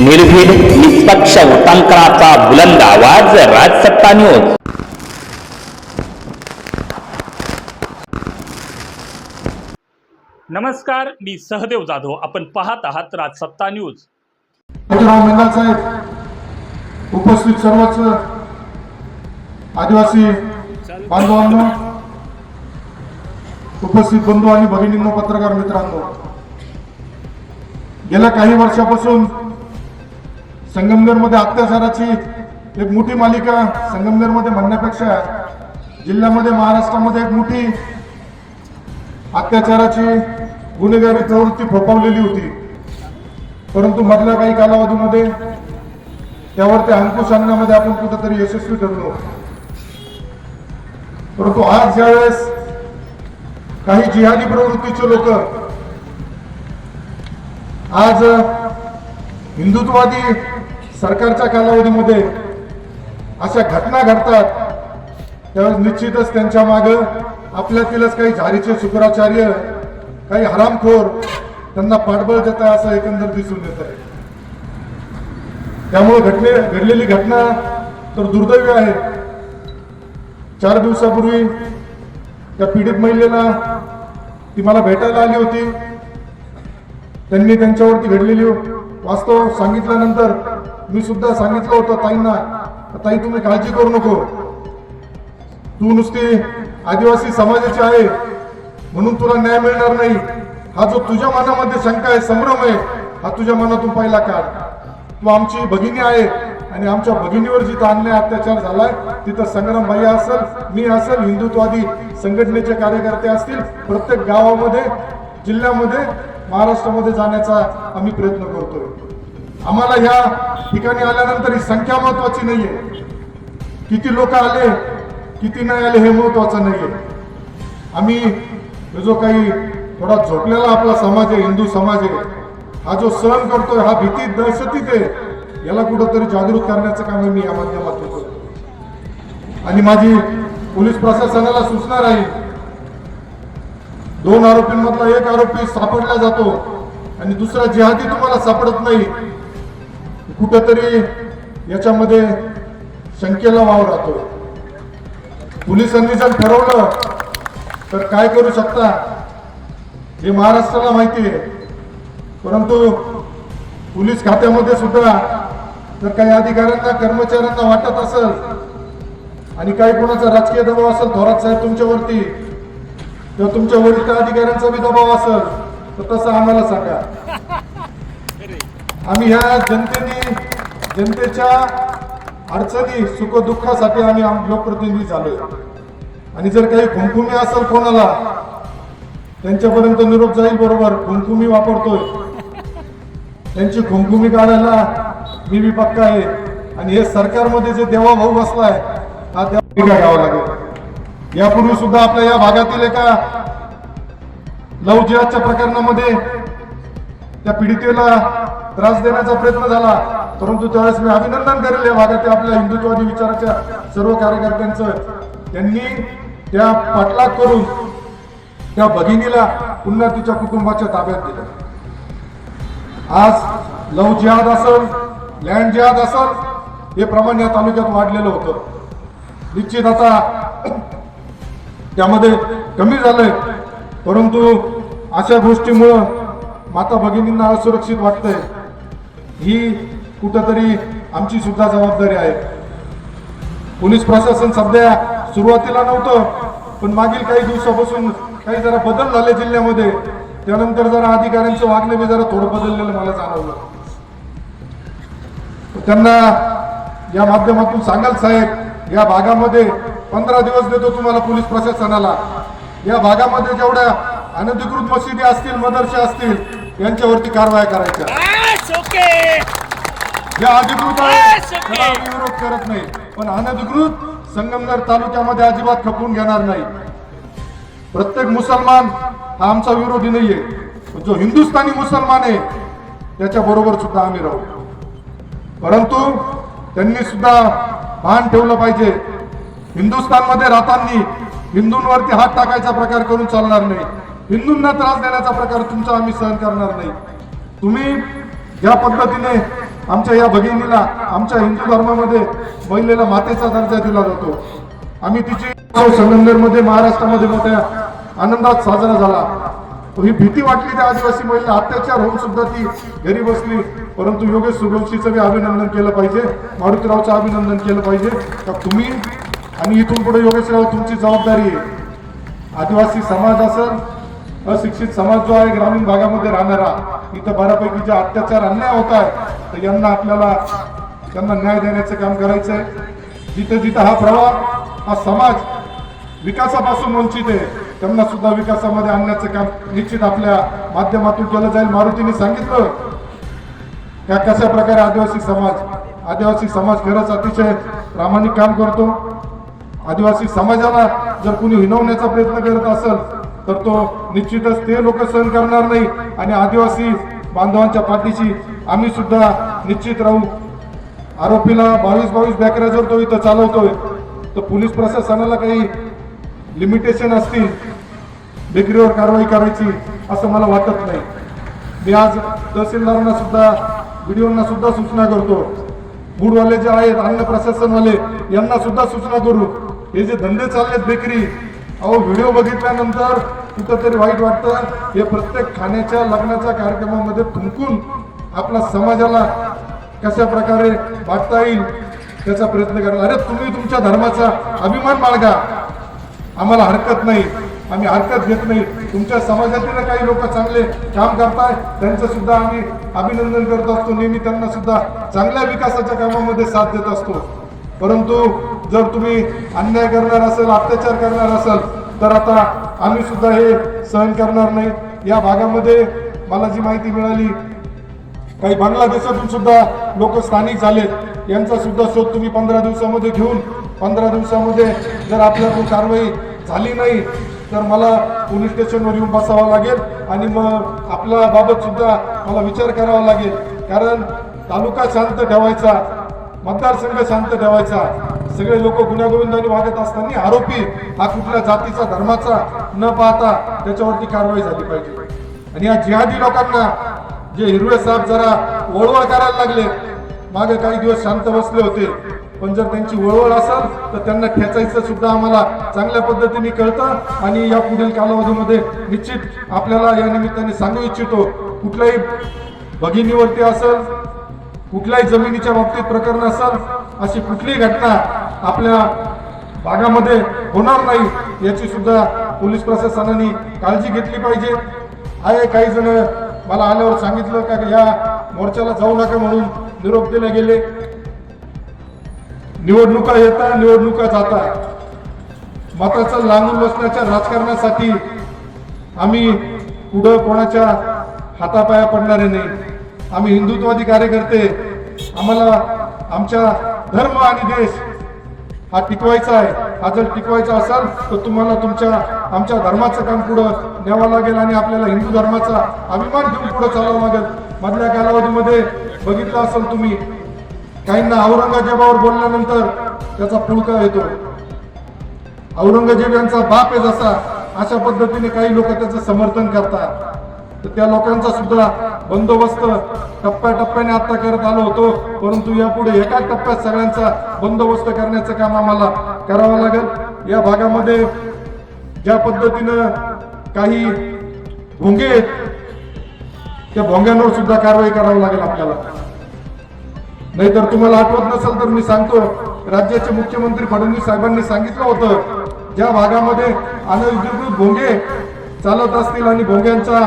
निर्भीड निष्पक्ष वृत्तांकनाचा बुलंद आवाज राजसत्ता न्यूज नमस्कार मी सहदेव जाधव. आपण पाहत आहात राजसत्ता न्यूज. मेंगाल साहेब उपस्थित सर्वच आदिवासी बांधवांनो उपस्थित बंधू आणि भगिनींनो पत्रकार मित्रांनो गेल्या काही वर्षापासून संगमनेरमध्ये अत्याचाराची एक मोठी मालिका संगमनेरमध्ये म्हणण्यापेक्षा जिल्ह्यामध्ये महाराष्ट्रामध्ये एक मोठी अत्याचाराची गुन्हेगारी प्रवृत्ती फोपावलेली होती. परंतु मधल्या काही कालावधीमध्ये त्यावरती अंकुश आणण्यामध्ये आपण कुठेतरी यशस्वी ठरलो. परंतु आज ज्यावेळेस काही जिहादी प्रवृत्तीचे लोक आज हिंदुत्ववादी सरकारच्या कालावधीमध्ये अशा घटना घडतात त्यावेळेस निश्चितच त्यांच्या माग आपल्यातीलच काही झारीचे शुक्राचार्य काही हरामखोर त्यांना पाठबळ देत आहे असं एकंदर दिसून येत आहे. त्यामुळे घटने घडलेली घटना तर दुर्दैवी आहे. चार दिवसापूर्वी त्या पीडित महिलेला ती मला भेटायला आली होती. त्यांनी त्यांच्यावरती घडलेली वास्तव सांगितल्यानंतर मी सुद्धा सांगितलं होतं ताईंना ताई तुम्ही काळजी करू नको. तू नुसती आदिवासी समाजाची आहे म्हणून तुला न्याय मिळणार नाही. हा जो तुझ्या मनामध्ये शंका आहे संभ्रम आहे हा तुझ्या मनातून पहिला काढ. तू आमची भगिनी आहे आणि आमच्या भगिनीवर जिथं अन्याय अत्याचार झालाय तिथं संग्राम भैया असेल मी असेल हिंदुत्वादी संघटनेचे कार्यकर्ते असतील प्रत्येक गावामध्ये जिल्ह्यामध्ये महाराष्ट्रामध्ये जाण्याचा आम्ही प्रयत्न करतोय. आम्हाला ह्या ठिकाणी आल्यानंतर ही संख्या महत्वाची नाहीये. किती लोक आले किती नाही आले हे महत्वाचं नाहीये. आम्ही जो काही थोडा झोपलेला आपला समाज आहे हिंदू समाज आहे हा जो सहन करतोय हा भीती दहशतीत आहे याला कुठंतरी जागृत करण्याचं काम मी या माध्यमातून करतो आणि माझी पोलीस प्रशासनाला सूचना राहील. दोन आरोपींमधला एक आरोपी सापडला जातो आणि दुसरा जिहादी तुम्हाला सापडत नाही. कुठंतरी याच्यामध्ये शंकेला वाव राहतो. पोलिसांनी जर ठरवलं तर काय करू शकता? हे महाराष्ट्राला माहिती आहे. परंतु पोलीस खात्यामध्ये सुद्धा जर काही अधिकाऱ्यांना कर्मचाऱ्यांना वाटत असेल आणि काही कोणाचा राजकीय दबाव असेल थोरात साहेब तुमच्यावरती किंवा तुमच्या वरिष्ठ अधिकाऱ्यांचा बी दबाव असेल तर तसं आम्हाला सांगा. आम्ही ह्या जनतेने जनतेच्या अडचणी सुखदुःखासाठी आम्ही लोकप्रतिनिधी झालोय. आणि जर काही खुमखुमी असेल कोणाला त्यांच्यापर्यंत निरोप जाईल बरोबर खुमखुमी वापरतोय. त्यांची खुमखुमी काढायला मी बी पक्का आहे. आणि हे सरकारमध्ये जे देवा भाऊ बसलाय हा देवा घ्यावा लागेल. यापूर्वी सुद्धा आपल्या या भागातील एका लव प्रकरणामध्ये त्या पीडितेला त्रास देण्याचा प्रयत्न झाला. परंतु त्यावेळेस मी अभिनंदन करेल या भागातील आपल्या हिंदुत्ववादी विचाराच्या सर्व कार्यकर्त्यांचं. त्यांनी त्या पाठलाग करून त्या भगिनीला पुन्हा तिच्या कुटुंबाच्या ताब्यात दिलं. आज लव जिहाद असल लँड जिहाद असल हे प्रमाण या तालुक्यात वाढलेलं होतं. निश्चित आता त्यामध्ये कमी झालंय. परंतु अशा गोष्टीमुळं माता भगिनींना असुरक्षित वाटतंय. ही कुठंतरी आमची सुद्धा जबाबदारी आहे. पोलीस प्रशासन सध्या सुरुवातीला नव्हतं पण मागील काही दिवसापासून काही जरा बदल झाले जिल्ह्यामध्ये. त्यानंतर जरा अधिकाऱ्यांचं वागणं बी जरा थोडं बदललेलं मला जाणवलं. त्यांना या माध्यमातून सांगाल साहेब या भागामध्ये पंधरा दिवस देतो तुम्हाला पोलीस प्रशासनाला. या भागामध्ये जेवढ्या अनधिकृत मशिदी असतील मदरशा असतील यांच्यावरती कारवाया करायच्या. ज्या अधिकृत त्याला आम्ही विरोध करत नाही. पण अनधिकृत संगमनेर तालुक्यामध्ये अजिबात खपवून घेणार नाही. प्रत्येक मुसलमान हा आमचा विरोधी नाहीये. पण जो हिंदुस्थानी मुसलमान आहे त्याच्या बरोबर सुद्धा आम्ही राहू. परंतु त्यांनी सुद्धा भान ठेवलं पाहिजे. हिंदुस्थानमध्ये राहताना हिंदूंवरती हात टाकायचा प्रकार करून चालणार नाही. हिंदूंना त्रास देण्याचा प्रकार तुमचा आम्ही सहन करणार नाही. तुम्ही ज्या पद्धतीने आमच्या या भगिनीला आमच्या हिंदू धर्मामध्ये महिलेला मातेचा दर्जा दिला जातो. आम्ही तिची संगमनेरमध्ये महाराष्ट्रामध्ये मोठ्या आनंदात साजरा झाला. ही भीती वाटली त्या आदिवासी महिला अत्याचार होऊन सुद्धा ती घरी बसली. परंतु योगेश सूर्यवंशीचं मी अभिनंदन केलं पाहिजे. मारुतीरावचं अभिनंदन केलं पाहिजे. तर तुम्ही आणि इथून पुढे योगेशराव तुमची जबाबदारी आहे. आदिवासी समाज असेल अशिक्षित समाज जो आहे ग्रामीण भागामध्ये राहणारा. इथं बऱ्यापैकी जे अत्याचार अन्याय होत आहे तर यांना आपल्याला त्यांना न्याय देण्याचं काम करायचं आहे जिथे जिथं हा प्रवाह हा समाज विकासापासून वंचित आहे त्यांना सुद्धा विकासामध्ये आणण्याचं काम निश्चित आपल्या माध्यमातून केलं जाईल. मारुतीने सांगितलं त्या कशा प्रकारे आदिवासी समाज आदिवासी समाज खरंच अतिशय प्रामाणिक काम करतो. आदिवासी समाजाला जर कुणी हिनवण्याचा प्रयत्न करत असेल तर तो निश्चितच ते लोक सहन करणार नाही. आणि आदिवासी बांधवांच्या पाठीशी आम्ही सुद्धा निश्चित राहू. आरोपीला बावीस बावीस बॅकऱ्या जर तो इथं चालवतोय तर पोलीस प्रशासनाला काही लिमिटेशन असतील. बेकरीवर कारवाई करायची असं मला वाटत नाही. मी आज तहसीलदारांना सुद्धा व्हिडिओंना सुद्धा सूचना करतो. फूडवाले जे आहेत अन्न प्रशासनवाले यांना सुद्धा सूचना करू. हे जे धंदे चाललेत बेकरी अहो व्हिडिओ बघितल्यानंतर कुठंतरी वाईट वाटतं. हे प्रत्येक खाण्याच्या लग्नाच्या कार्यक्रमामध्ये थुंकून आपल्या समाजाला कशा प्रकारे वाटता येईल त्याचा प्रयत्न करा. अरे तुम्ही तुमच्या धर्माचा अभिमान बाळगा. आम्हाला हरकत नाही. आम्ही हरकत घेत नाही. तुमच्या समाजातील काही लोक चांगले काम करताय त्यांचं सुद्धा आम्ही अभिनंदन करत असतो. नेहमी त्यांना सुद्धा चांगल्या विकासाच्या कामामध्ये साथ देत असतो. परंतु जर तुम्ही अन्याय करणार असेल अत्याचार करणार असेल तर आता आम्ही सुद्धा हे सहन करणार नाही. या भागामध्ये मला जी माहिती मिळाली काही बांगलादेशातून सुद्धा लोक स्थानिक झालेत. यांचा सुद्धा शोध तुम्ही पंधरा दिवसामध्ये घेऊन पंधरा दिवसामध्ये जर आपल्याकडून कारवाई झाली नाही तर मला पोलीस स्टेशनवर येऊन बसावं लागेल आणि मग आपल्या बाबत सुद्धा मला विचार करावा लागेल. कारण तालुका शांत ठेवायचा मतदारसंघ शांत ठेवायचा. सगळे लोक गुन्हागोविंदाने वागत असताना आरोपी हा कुठल्या जातीचा धर्माचा न पाहता त्याच्यावरती कारवाई झाली पाहिजे. आणि या जिहादी लोकांना जे हिरवे साहेब जरा वळवळ करायला लागले मागे काही दिवस शांत बसले होते पण जर त्यांची वळवळ असेल तर त्यांना खेचायचं सुद्धा आम्हाला चांगल्या पद्धतीने कळतं. आणि या पुढील कालावधीमध्ये निश्चित आपल्याला या निमित्ताने सांगू इच्छितो कुठल्याही भगिनीवरती असेल कुठल्याही जमिनीच्या बाबतीत प्रकरण असेल अशी कुठलीही घटना आपल्या भागामध्ये होणार नाही याची सुद्धा पोलीस प्रशासनाने काळजी घेतली पाहिजे. आहे काही जण मला आल्यावर सांगितलं का या मोर्चाला जाऊ नका म्हणून निरोप दिले गेले. निवडणुका येतात निवडणुका जातात. मताचं लांबून बसण्याच्या राजकारणासाठी आम्ही पुढं कोणाच्या हातापाया पडणारे नाही. आम्ही हिंदुत्वादी कार्यकर्ते आम्हाला आमच्या धर्म आणि देश हा टिकवायचा आहे. हा जर टिकवायचा असाल तर तुम्हाला तुमच्या आमच्या धर्माचं काम पुढं न्यावं लागेल आणि आपल्याला हिंदू धर्माचा अभिमान घेऊन पुढं चालावं लागेल. मधल्या कालावधीमध्ये बघितलं असेल तुम्ही काहींना औरंगजेबावर बोलल्यानंतर त्याचा फुलका येतो. औरंगजेब यांचा बाप आहे जसा अशा पद्धतीने काही लोक त्याचं समर्थन करतात. तर त्या लोकांचा सुद्धा बंदोबस्त टप्प्याटप्प्याने आता करत आलो होतो. परंतु यापुढे एका टप्प्यात सगळ्यांचा बंदोबस्त करण्याचं काम आम्हाला करावं लागेल. या भागामध्ये ज्या पद्धतीनं काही भोंगे त्या भोंग्यांवर सुद्धा कारवाई करावी लागेल आपल्याला. नाहीतर तुम्हाला आठवत नसेल तर मी सांगतो राज्याचे मुख्यमंत्री फडणवीस साहेबांनी सांगितलं होतं ज्या भागामध्ये अनधिकृत भोंगे चालत असतील आणि भोंग्यांच्या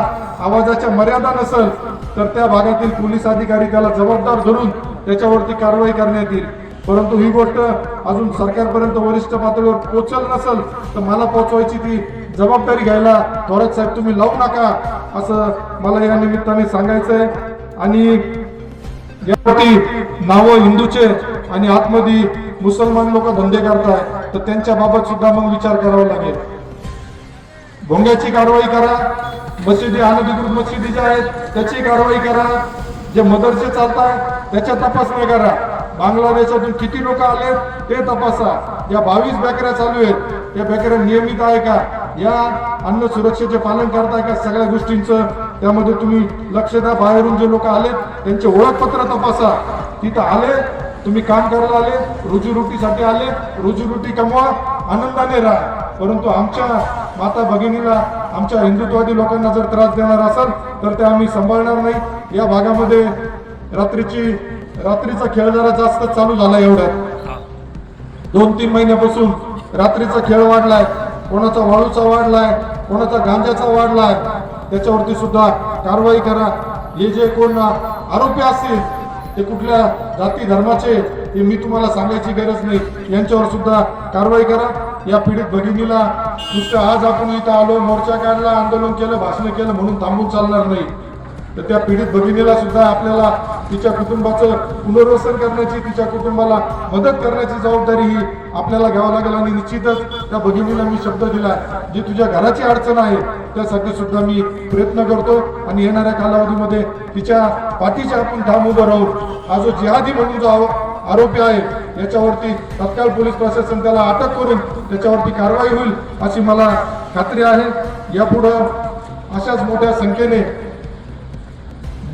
आवाजाच्या मर्यादा नसेल तर त्या भागातील पोलीस अधिकारी त्याला जबाबदार धरून त्याच्यावरती कारवाई करण्यात येईल. परंतु ही गोष्ट अजून सरकारपर्यंत वरिष्ठ पातळीवर पोचल नसेल तर मला पोचवायची ती जबाबदारी घ्यायला थोरात साहेब तुम्ही लावू नका असं मला या निमित्ताने सांगायचं आहे आणि यावरती नावं हिंदूचे आणि आतमध्ये मुसलमान लोक धंदे करताय तर त्यांच्या बाबत सुद्धा मग विचार करावा लागेल. भोंग्याची कारवाई करा. मशिदी अनधिकृत मशिदी ज्या आहेत त्याची कारवाई करा. जे मदरसे चालतात त्याच्या तपासण्या करा. बांगलादेशातून किती लोक आले ते तपासा. या बावीस बॅकऱ्या चालू आहेत. या बॅकऱ्या नियमित आहे का? या अन्न सुरक्षेचे पालन करताय का? सगळ्या गोष्टींचं त्यामध्ये तुम्ही लक्ष द्या. बाहेरून जे लोक आले त्यांचे ओळखपत्र तपासा. तिथं आले तुम्ही काम करायला आले रोजीरोटीसाठी आले रोजीरोटी कमवा आनंदाने राहा. परंतु आमच्या माता भगिनीला आमच्या हिंदुत्वादी लोकांना जर त्रास देणार असाल तर ते आम्ही सांभाळणार नाही. या भागामध्ये रात्रीची रात्रीचा खेळ जरा जास्त चालू झाला एवढ्यात दोन तीन महिन्यापासून रात्रीचा खेळ वाढलाय. कोणाचा वाळूचा वाढलाय कोणाचा गांजाचा वाढलाय त्याच्यावरती सुद्धा कारवाई करा. हे जे कोण आरोपी असतील ते कुठल्या जाती धर्माचे हे मी तुम्हाला सांगायची गरज नाही. यांच्यावर सुद्धा कारवाई करा. या पीडित भगिनीला नुसतं आज आपण इथं आलो मोर्चा काढला आंदोलन केलं भाषण केलं म्हणून थांबून चालणार नाही. तर त्या पीडित भगिनीला सुद्धा आपल्याला तिच्या कुटुंबाचं पुनर्वसन करण्याची तिच्या कुटुंबाला मदत करण्याची जबाबदारी ही आपल्याला घ्यावं लागेल. आणि निश्चितच त्या भगिनीला मी शब्द दिला जी तुझ्या घराची अडचण आहे त्यासाठी सुद्धा मी प्रयत्न करतो. आणि येणाऱ्या कालावधीमध्ये तिच्या पाठीच्या आपण थांब उभं राहू. हा जो जिहादी म्हणून जो आरोपी आहे याच्यावरती तत्काळ पोलीस प्रशासन त्याला अटक करून त्याच्यावरती कारवाई होईल अशी मला खात्री आहे. यापुढं अशाच मोठ्या संख्येने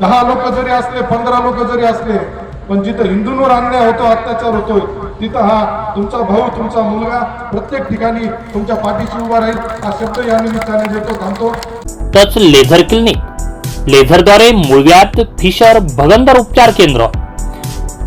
दहा लोक जरी असले पंधरा लोक जरी असले पण जिथं हिंदूंवर अन्याय होतो अत्याचार होतोय तिथं हा तुमचा भाऊ तुमचा मुलगा प्रत्येक ठिकाणी तुमच्या पाठीशी उभा राहील. हा शब्द या निमित्ताने देतो थांबतो. Touch laser clinic. लेझरद्वारे मुळव्यात फिशर भगंदर उपचार केंद्र.